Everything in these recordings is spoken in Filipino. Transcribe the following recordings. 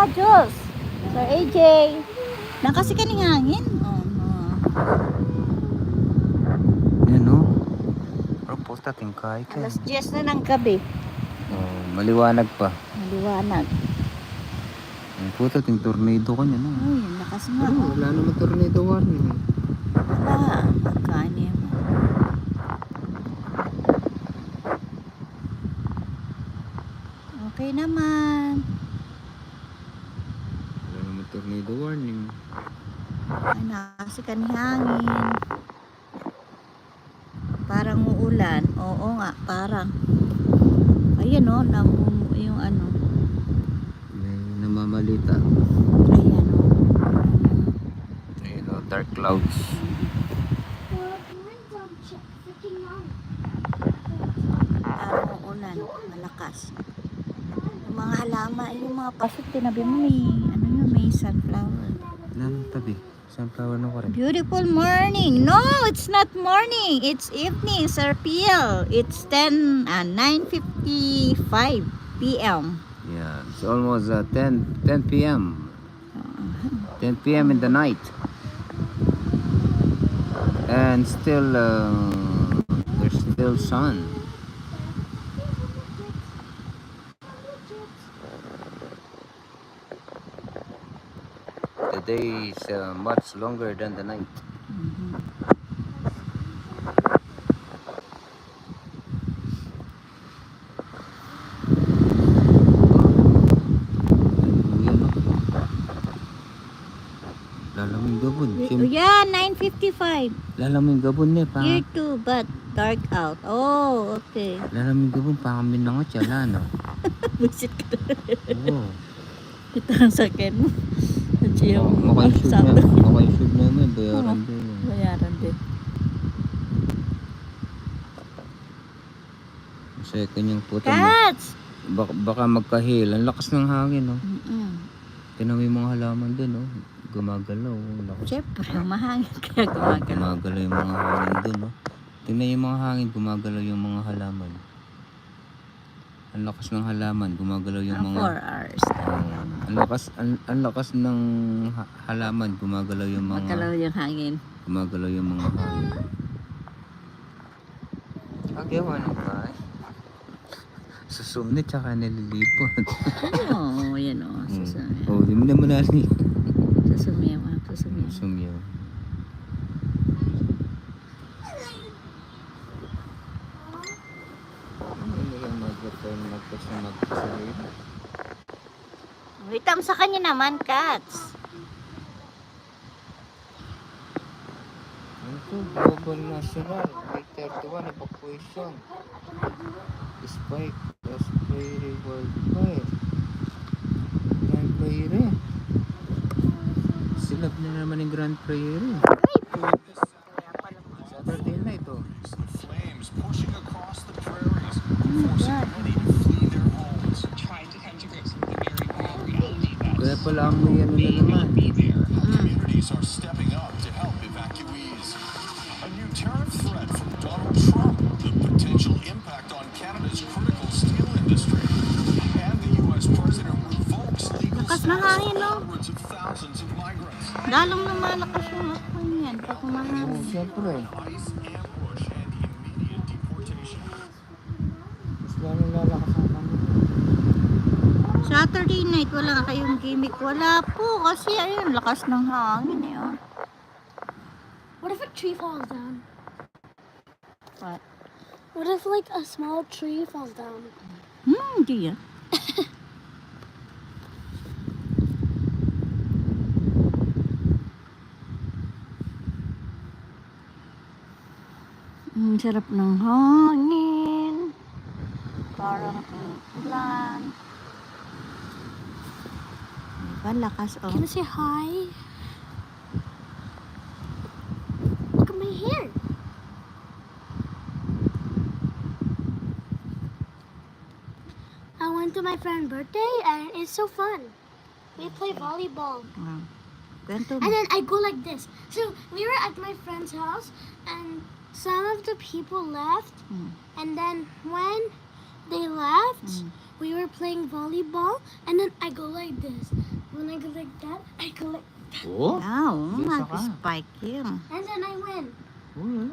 Aloha, Jules. Sir AJ. Nakasi ka ng hangin? Oh, no. Yan o. Pero posta tingkay ka. Alas 10 na ng gabi. Oh, maliwanag pa. Maliwanag. Ang puta, ting tornado ka niya na. Uy, ang lakas nga. Pero wala naman tornado warning. Wala. Magkani mo. Okay naman. Wala naman tornado warning. Ay, nakasi ka ng hangin. Parang uulan. Oo nga, parang. Ayan o, namu yung ano. May namamalita. Ayan o. Ayun o, dark clouds. Parang uulan. Malakas. Yung mga halaman, yung mga pasok, tinabi mo may, ano yun, may sunflower. Nan tabi. Sunflower na ko rin. Beautiful morning. No, it's not morning. It's evening, Sir Peel. It's 10, uh, 9.55 p.m. Yeah, it's almost uh, 10, 10 p.m. 10 p.m. in the night. And still, uh, there's still sun. The day is uh, much longer than the night. Gabon. Sim, Yeah, 9.55. lalaming gabon ne pa. Year 2, but dark out. Oh, okay. Lalaming gabon pa kami na nga tsala no. Busit ka na. Oo. Ito ang sakit mo. Nandiyan Oh, mo. Makaisod na. Makaisod namin. Bayaran Oo. din. Bayaran din. Kasi kanyang puto. Cats! baka, baka magkahil. Ang lakas ng hangin no. Mm-mm. Tinan mo yung mga halaman din no. Gumagalaw. Ang Lakas. Siyempre, mahangin kaya gumagalaw. Gumagalaw yung mga hangin dun no. Tingnan yung mga hangin. Gumagalaw yung mga halaman. Ang lakas ng halaman. Gumagalaw yung Ang mga... 4 hours. Ah, ang lakas ang, ang lakas ng ha- halaman gumagalaw yung mga Magalaw yung hangin. gumagalaw yung mga hangin. Agawa ng bahay. Susumnit tsaka nililipot. Oo, oh, yan o. Hmm. Susumi. Oh, di mo naman nari. Susumi mo. Susumi. Sumyaw. Ano lang mag-return magpasa magpasalit? Wait, sa kanya naman, cats. Ito, global national. May 31 evacuation. Spike. Osprey worldwide. Grand Prairie. Silab na naman yung Grand Prairie. Kaya pala ang may ano na may naman. not be there. Communities are stepping up to help evacuees. A new tariff threat from Donald Trump, the potential impact on Canada's critical steel industry. And the U.S. president revokes legal status for hundreds of thousands of migrants. Lalong lumalakas yung hapon yan pag Oh, siyempre. Saturday night, wala kayong gimmick. Wala po, kasi ayun, lakas ng hangin eh. Oh. What if a tree falls down? What? What if like a small tree falls down? Hmm, hindi yan. Ang sarap ng hangin. Parang ulan. Lakas, oh. Can I say hi? Look at my hair. I went to my friend's birthday and it's so fun. We play volleyball. Wow. Kwento And then I go like this. So we were at my friend's house and some of the people left. Mm. And then when they left, Mm. we were playing volleyball. And then I go like this. When I go like that, I go like Oh? Wow, Bisa ka. mag-spike yun. And then I win. Oh,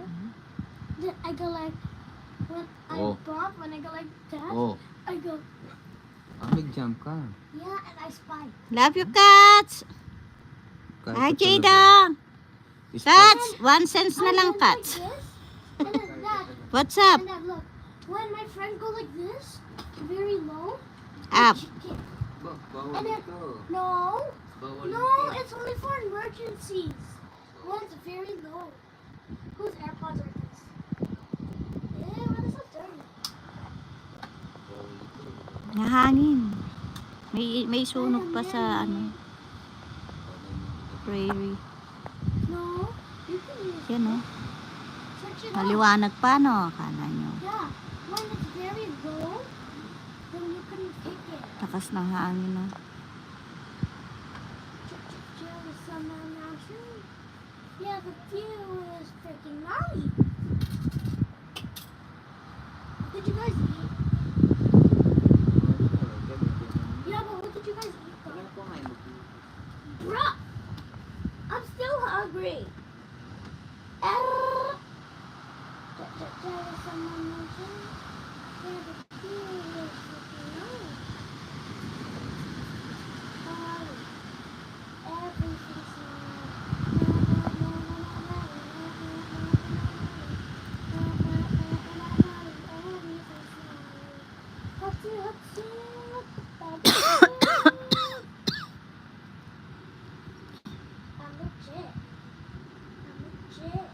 Then I go like when I Oh. bump, when I go like that, oh. I go Ah, nag-jump ka. yeah, and I spike. Love you, cats! Kahit Hi, Jada! talaga. Cats! One cents na I lang, went like cats. this, and then that, What's up? and then look. When my friend go like this, very low. Up. I kick. Ba- bawal And then- ito. No, Bawal no, ito. it's only for emergencies. When it's very low. Whose AirPods are this? Ew, what is so dirty? Nahangin. May, may sunog pa sa ano, prairie. No, you can use Yan o. It up. Maliwanag pa no, akala nyo. Yeah, when it's very low, then you can pick it. Lakas ng hangin no. Yeah, the view is freaking. What did you guys eat? shit.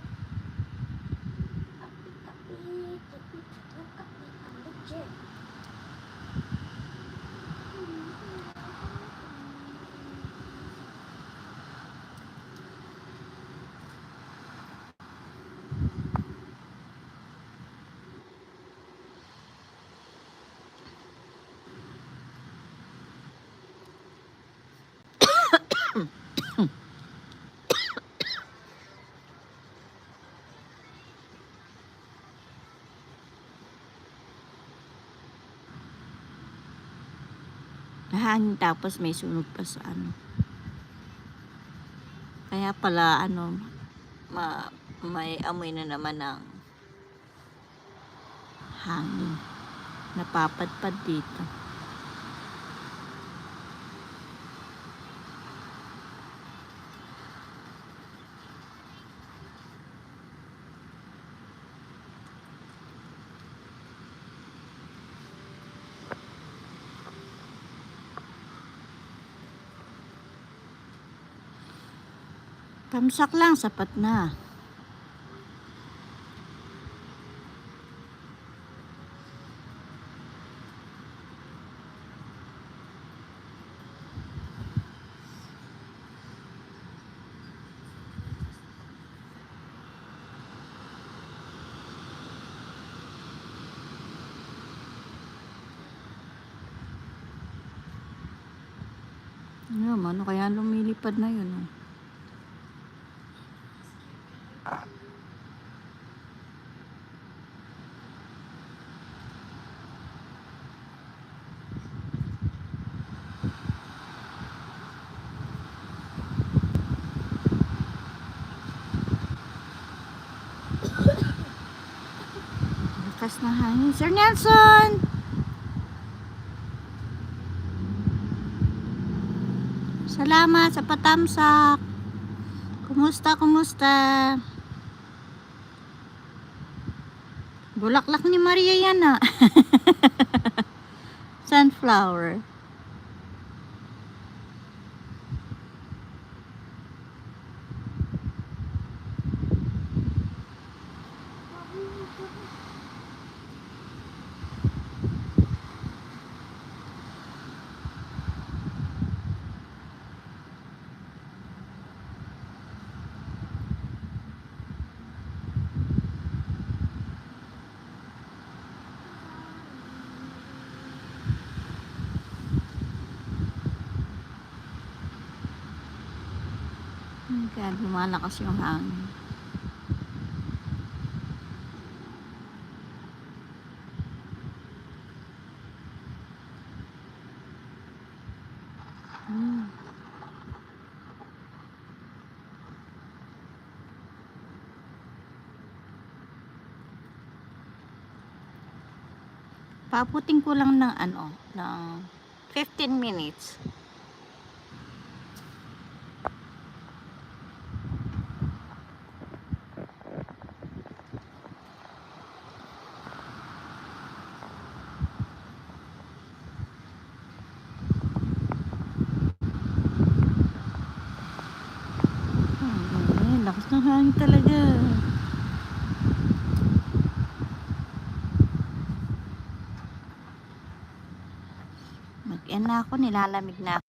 Nahangin tapos may sunog pa sa ano. Kaya pala ano, ma, may amoy na naman ng hangin. Napapadpad dito. Tamsak lang, sapat na. Ano, ano kaya lumilipad na yun? Oh? Lakas ng hangin. Sir Nelson! Salamat sa patamsak. Kumusta, kumusta? Bulaklak ni Maria yan ah. Sunflower. Kaya lumalakas yung hangin. Hmm. Paputing ko lang ng ano, ng 15 minutes. Ay, lakas ng hangin talaga. Mag-end na ako, nilalamig na